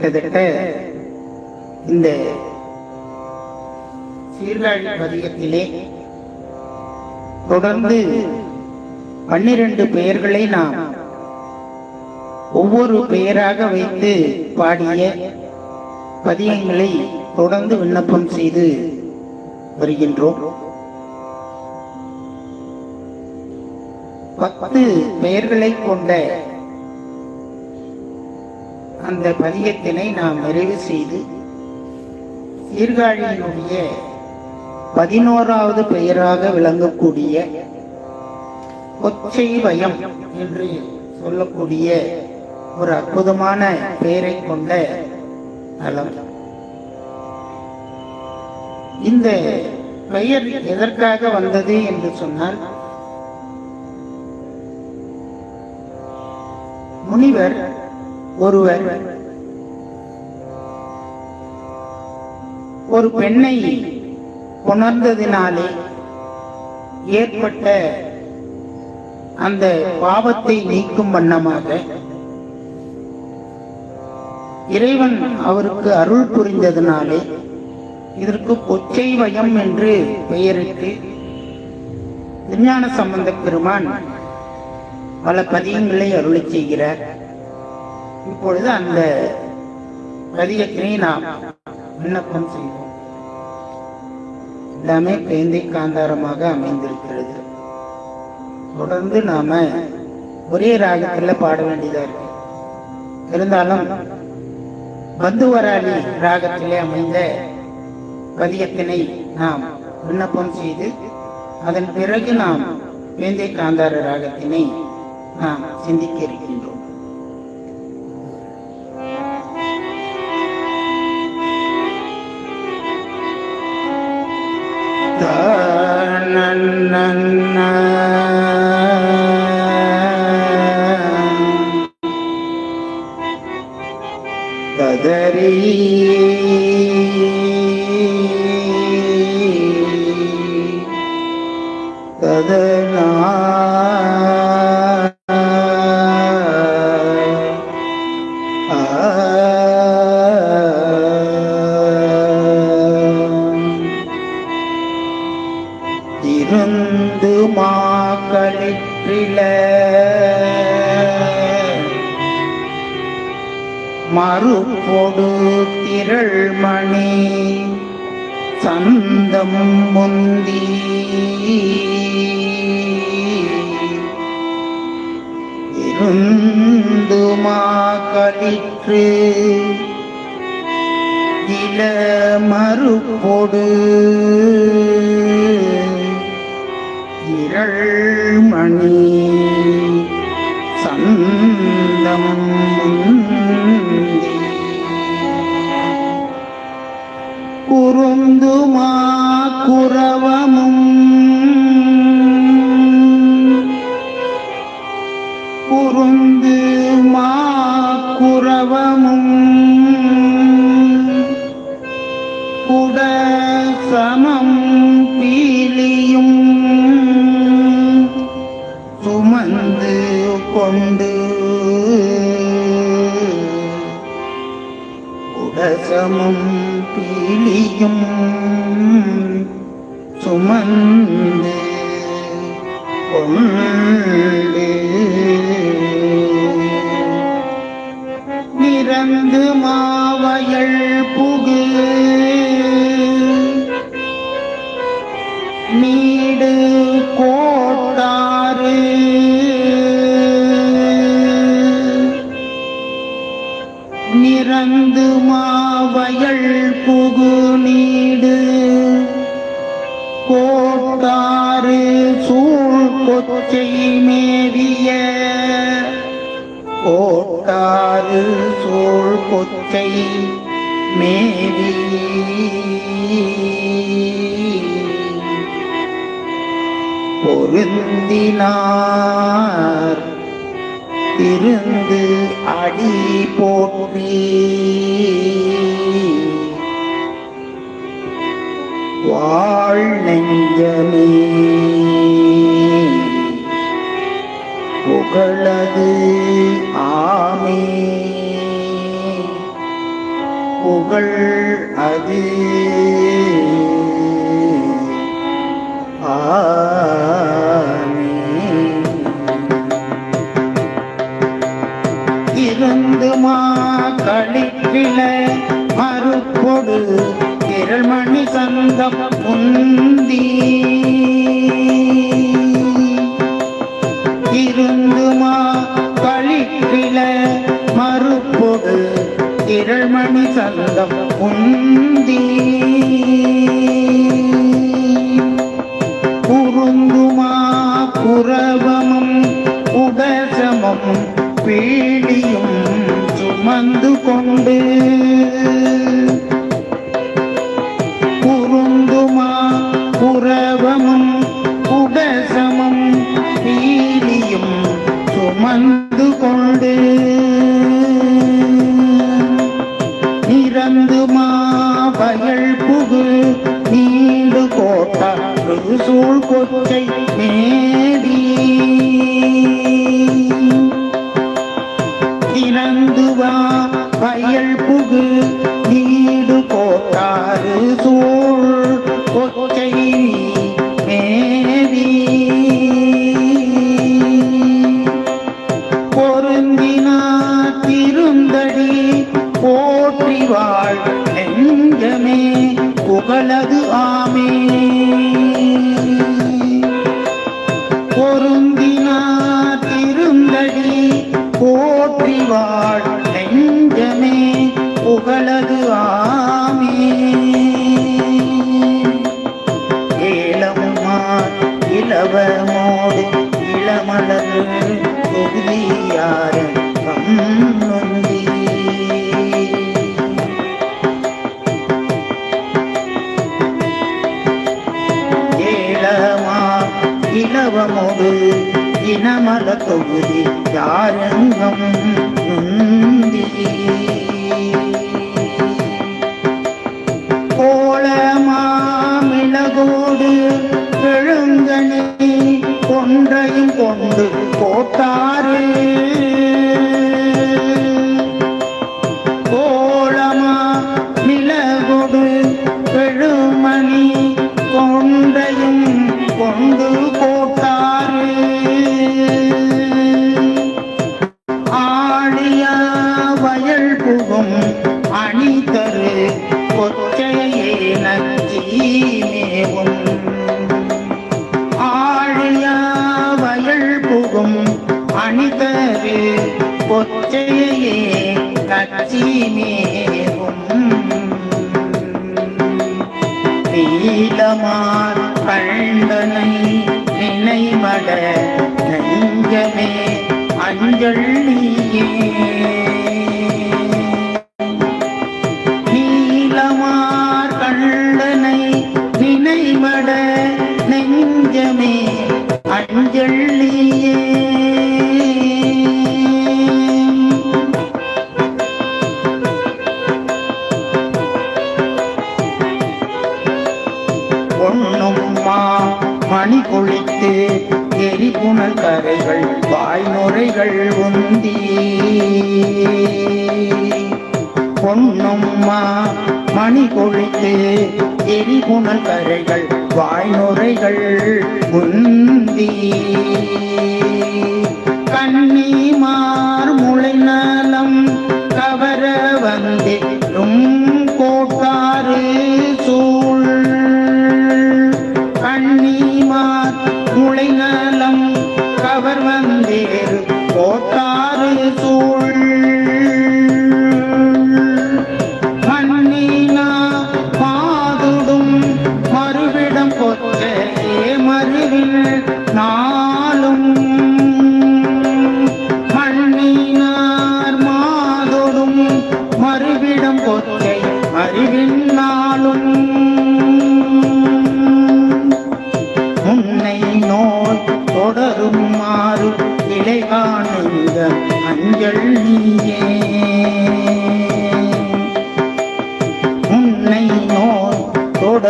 கிட்டத்தட்ட இந்த சீர்காழி பதிகத்திலே தொடர்ந்து பன்னிரண்டு பெயர்களை நாம் ஒவ்வொரு பெயராக வைத்து பாடிய பதியங்களை தொடர்ந்து விண்ணப்பம் செய்து வருகின்றோம். பத்து பெயர்களை கொண்ட அந்த பதிகத்தினை நாம் நிறைவு செய்து சீர்காழியினுடைய பதினோராவது பெயராக விளங்கக்கூடிய கொச்சை வயம் என்று சொல்லக்கூடிய ஒரு அற்புதமான பெயரை கொண்ட நலம் இந்த பெயர் எதற்காக வந்தது என்று சொன்னால் முனிவர் ஒருவர். ஒரு பெண்ணை உணர்ந்ததினாலே ஏற்பட்ட அந்த பாவத்தை நீக்கும் வண்ணமாக இறைவன் அவருக்கு அருள் புரிந்ததினாலே இதற்கு பொச்சை வயம் என்று பெயரிட்டு விஞ்ஞான சம்பந்த பெருமான் பல பதியங்களை அருளை செய்கிறார். இப்பொழுது அந்த பதியத்தினை நாம் விண்ணப்பம் செய்வோம். எல்லாமே பேந்தை காந்தாரமாக அமைந்திருக்கிறது. தொடர்ந்து நாம ஒரே ராகத்தில் பாட வேண்டியதா இருக்கு. இருந்தாலும் பந்துவராளி ராகத்திலே அமைந்த பதியத்தினை நாம் விண்ணப்பம் செய்து அதன் பிறகு நாம் வேந்தை காந்தார ராகத்தினை நாம் சிந்திக்க இருக்கிறோம். இருந்து மாக்களிற்றில மறுபொடு திரள்மணி சந்தம் முந்தி. இருந்து மாக்களிற்று இள மறுபொடு இரள்மணி பொருந்தினார். இருந்து அடி போற்றி வாழ் நெஞ்சமே. புகழது ஆமே. புகழ் அது இருந்து மா களிப்பில மறுப்பொடு. திரள்மணி சந்தம் முந்தி. இருந்து மா களிப்பில மறுப்பொடு. திரள்மணி சந்தம் முந்தி. உருந்துமா புரவமும் உபசமும் பீ கொண்டு வாழ் நெஞ்சமே புகழது ஆமே. பொருந்தினா திருந்தடி போற்றி வாழ் நெஞ்சமே புகழது ஆமே. ஏலமுமார் இளவமோடு இளமலர் தொகுதியார கண்ணுந்தி இளவமோடு இனமல தொகுதி யாரங்கம் யாரெங்கும் உந்தி கோலமாமிளகோடு எழுந்தனி கொன்றையும் கொண்டு போட்டாரு Yeah. எரிபுணல் கரைகள்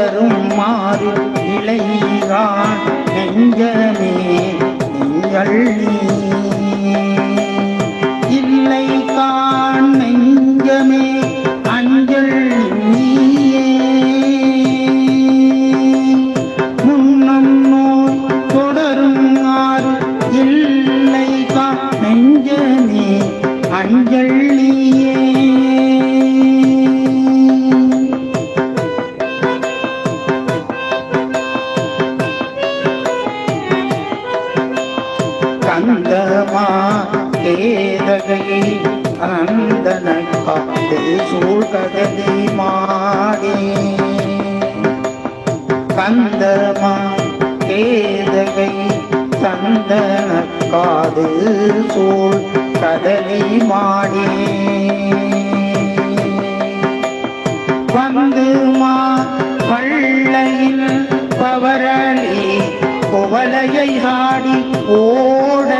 தொடரும் மாறு இளையான் நெஞ்சமே நீ மா தேதகையை அனந்தன காத்தில் சூழ்கதை மாடி கந்தமா தேதகை சந்தன காதில் சூழ் கதலை மாடி வந்து மா பள்ளையில் பவரளி குவலையை ஆடி ஓட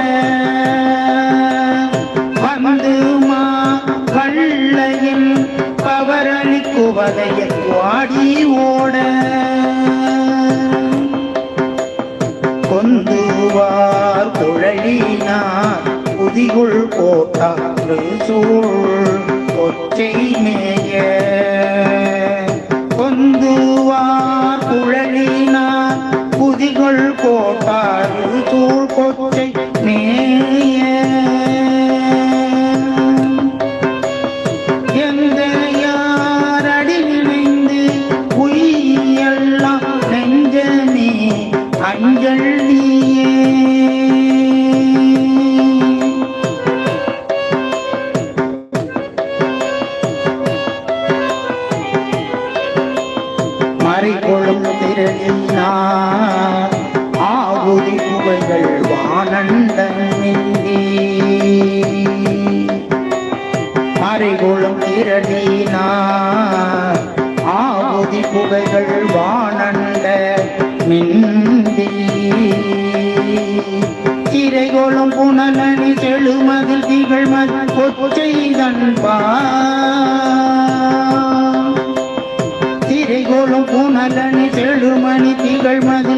வலையில் வாடி ஓட. கொந்துவார் குழலினார் புதிகுள் போட்டாறு சூழ். கொச்சை திகழ்மன் பொற்செய்தன்பா திரைகோளும் பூனலனி செழுமணி திகழ்மதி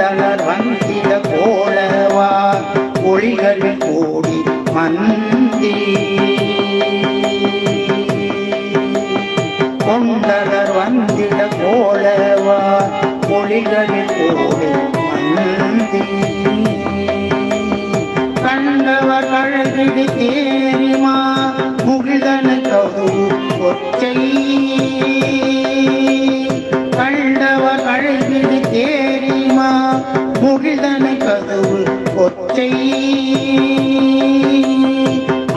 மண்டலர் வந்திட கோளவா ஒளிகளில் கூடி மந்தி. கொண்டலர் வந்திட கோளவா ஒளிகளில் கூடி மந்தி. கண்டவர் அழகிடு தேரிமா முகிழ்தன தொடு கொச்சை தானே கதவு? ஒத்தை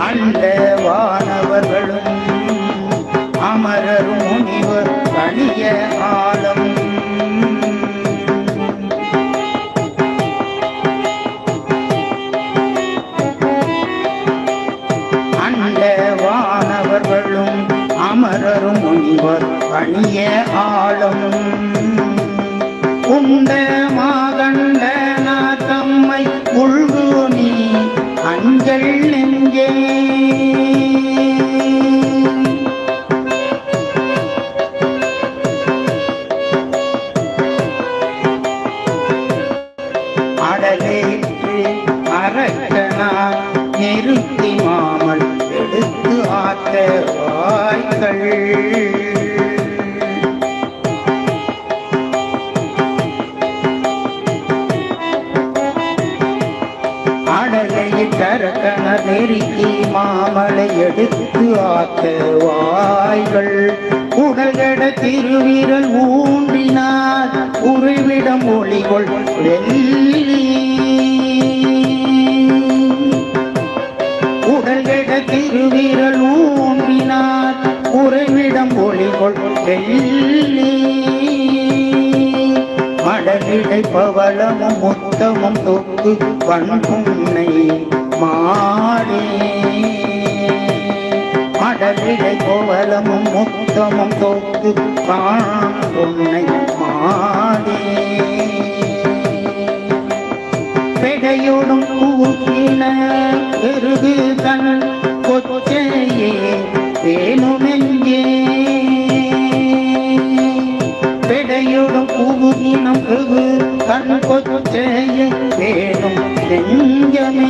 அந்த வானவர்களும் கடலேற்று அரக்கனார் நிறுத்தி மாமல் எடுத்து ஆத்த வாய்கள். கரகன நெருக்கி மாமலை எடுத்து ஆத்த வாய்கள். உடல்கட திருவிரல் ஊன்றினார் உறைவிடம் ஒளிகொள் வெள்ளி உடல்கட திருவிரல் ஊன்றினார். உறைவிடம் ஒளிகொள் வெள்ளி. மடலிடை பவளமும் முத்தமும் தொக்கு பண்புன்னை மாடே. மடலிடை பவளமும் முத்தமும் தொக்கு பண்புன்னை மாடே. பெடையோடும் கூட்டின பெருகு தன் கொச்சையே வேணுமெங்கே பெடையோடும் கூவினம் பெருகு தன் கொச்சையே வேணும் நெஞ்சமே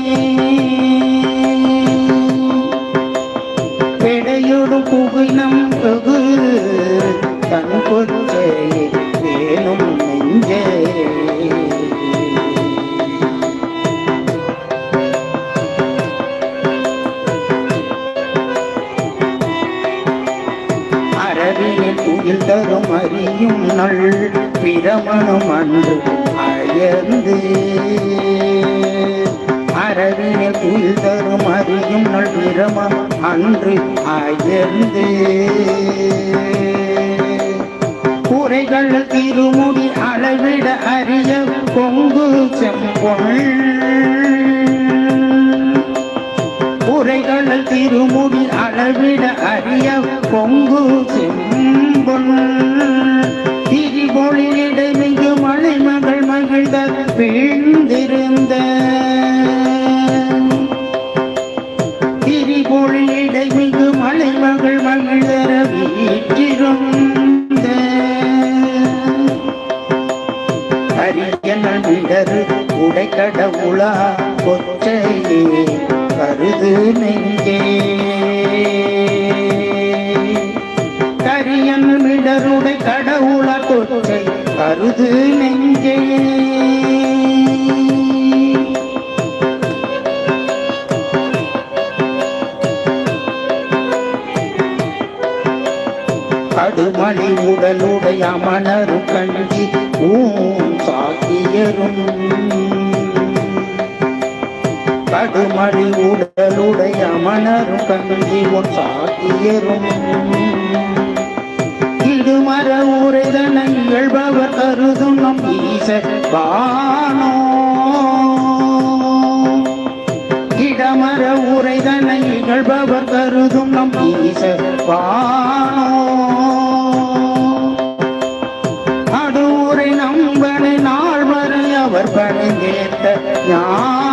我们 உன் இடுமர உரைதனை இயல்பவர் கருதும் நம் ஈச வானோ இடமர உரைதனை இகழ்பவர் கருதும் நம் ஈச வானோ அடுவுரை நம்பனை நாள் வரை அவர் பணிந்தேத்த ஞான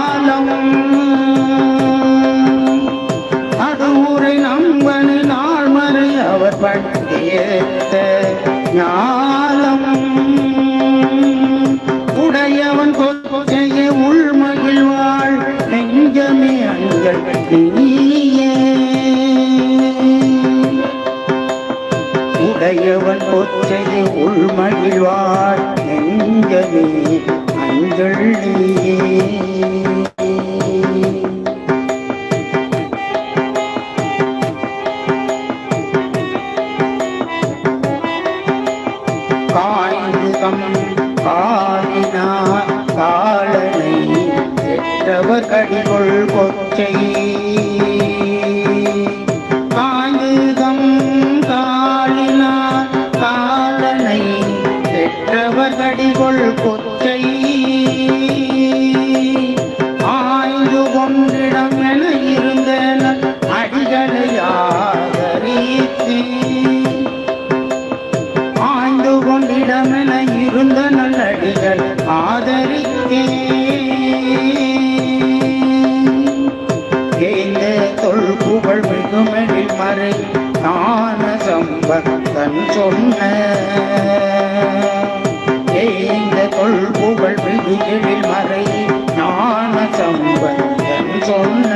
உடையவன் கொச்சைய உள்மகிழ்வாள் நெஞ்சமே அஞ்சல் நீ சொன்ன. ஏந்த தொல் புகழ் மறை ஞான சம்பந்தன் சொன்ன.